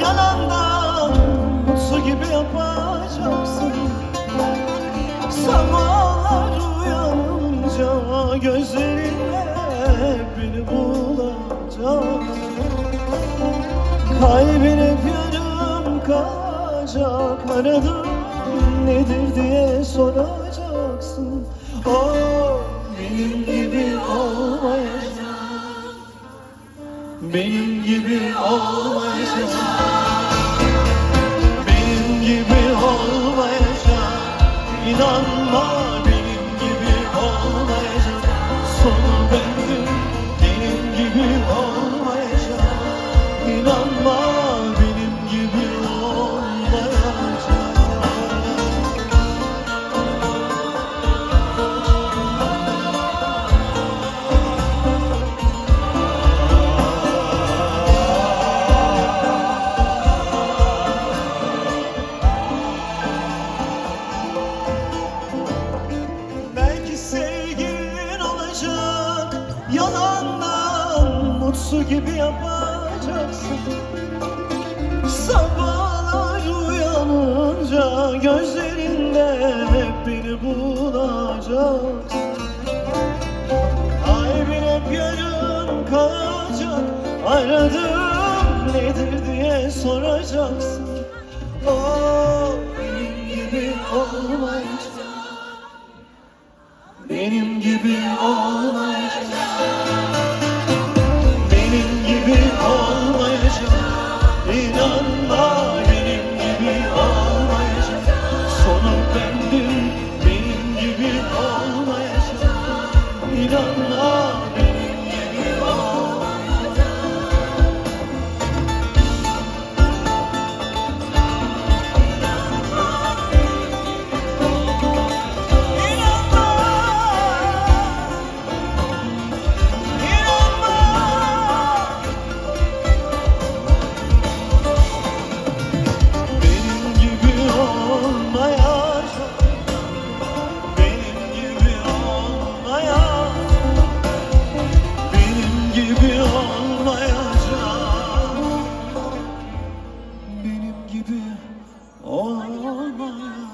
yalandan su gibi yapacaksın. Zaman uyanınca gözlerinle beni bulacaksın. Kalbin hep yarım kalacak Aradım nedir diye soracaksın. Oh benim gibi olmayacak. Benim gibi olmayacak. Benim gibi olmayacak. İnanma Yalandan mutlu gibi yapacaksın. Sabahlar uyanınca Gözlerinde hep beni bulacaksın. Kalbin hep yarım kalacak Aradım nedir diye soracaksın. Oh gibi olmayacak.